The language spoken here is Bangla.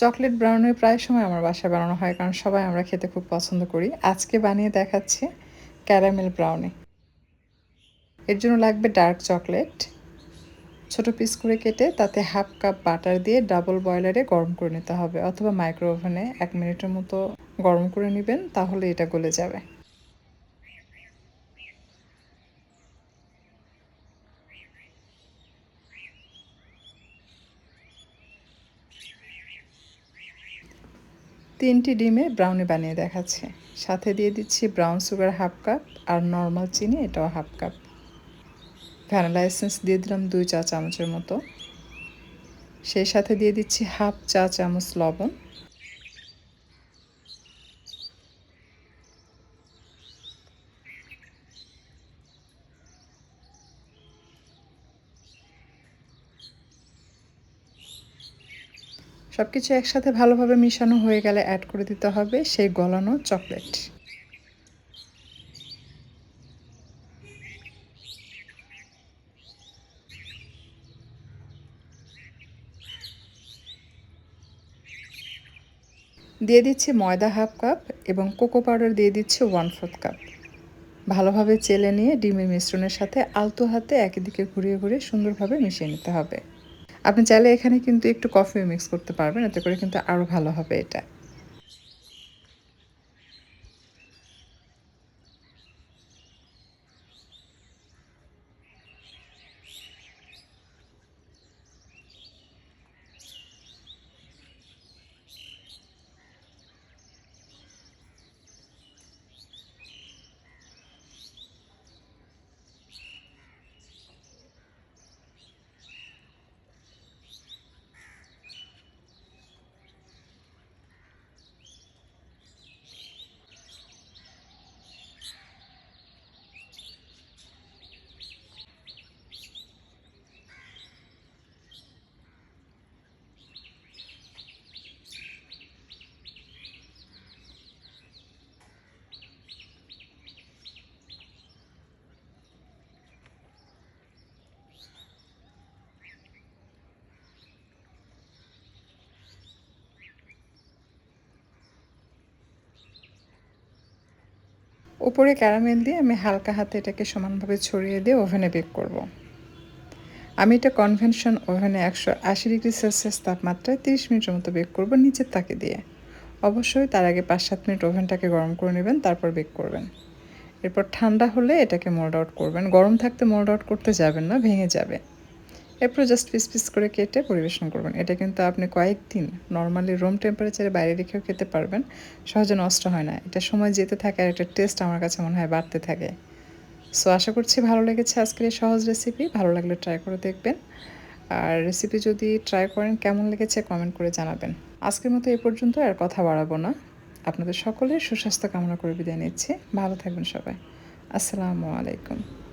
চকলেট ব্রাউনি প্রায় সময় আমার বাসায় বানানো হয়, কারণ সবাই আমরা খেতে খুব পছন্দ করি। আজকে বানিয়ে দেখাচ্ছি ক্যারামেল ব্রাউনি। এর জন্য লাগবে ডার্ক চকলেট। ছোট পিস করে কেটে তাতে হাফ কাপ বাটার দিয়ে ডাবল বয়লারে গরম করে নিতে হবে, অথবা মাইক্রো ওভেনে এক মিনিটের মতো গরম করে নেবেন, তাহলে এটা গলে যাবে। তিনটি ডিমে ব্রাউনি বানিয়ে দেখাচ্ছে। সাথে দিয়ে দিচ্ছি ব্রাউন সুগার হাফ কাপ আর নর্মাল চিনি, এটাও হাফ কাপ ভ্যানিলা এসেন্স দিয়ে দিলাম দুই চা চামচের মতো। সেই সাথে দিয়ে দিচ্ছি হাফ চা চামচ লবণ। সব কিছু একসাথে ভালোভাবে মিশানো হয়ে গেলে অ্যাড করে দিতে হবে সেই গলানো চকলেট দিয়ে দিচ্ছি ময়দা হাফ কাপ এবং কোকো পাউডার দিয়ে দিচ্ছি ওয়ান ফোর্থ কাপ ভালোভাবে চেলে নিয়ে ডিমের মিশ্রণের সাথে আলতো হাতে একদিকে ঘুরিয়ে ঘুরিয়ে সুন্দরভাবে মিশিয়ে নিতে হবে। আপনি চাইলে এখানে কিন্তু একটু কফিও মিক্স করতে পারবেন। এতে করে কিন্তু আরও ভালো হবে এটা। উপরে ক্যারামেল দিয়ে আমি হালকা হাতে এটাকে সমানভাবে ছড়িয়ে দিয়ে ওভেনে বেক করব। আমি এটা কনভেনশন ওভেনে একশো আশি ডিগ্রি সেলসিয়াস তাপমাত্রায় তিরিশ মিনিটের মতো বেক করব নিচের তাকে দিয়ে। অবশ্যই তার আগে পাঁচ সাত মিনিট ওভেনটাকে গরম করে নেবেন, তারপর বেক করবেন। এরপর ঠান্ডা হলে এটাকে মোল্ড আউট করবেন। গরম থাকতে মোল্ড আউট করতে যাবেন না, ভেঙে যাবে। এরপর জাস্ট পিস পিস করে কেটে পরিবেশন করবেন। এটা কিন্তু আপনি কয়েকদিন নর্মালি রুম টেম্পারেচারে বাইরে রেখেও খেতে পারবেন। সহজে নষ্ট হয় না। এটা সময় যেতে থাকে আর একটা টেস্ট আমার কাছে মনে হয় বাড়তে থাকে। সো আশা করছি ভালো লেগেছে আজকের এই সহজ রেসিপি ভালো লাগলে ট্রাই করে দেখবেন। আর রেসিপি যদি ট্রাই করেন, কেমন লেগেছে কমেন্ট করে জানাবেন। আজকের মতো এ পর্যন্ত আর কথা বাড়াবো না। আপনাদের সকলের সুস্বাস্থ্য কামনা করে বিদায় নিচ্ছি। ভালো থাকবেন সবাই। আসসালামু আলাইকুম।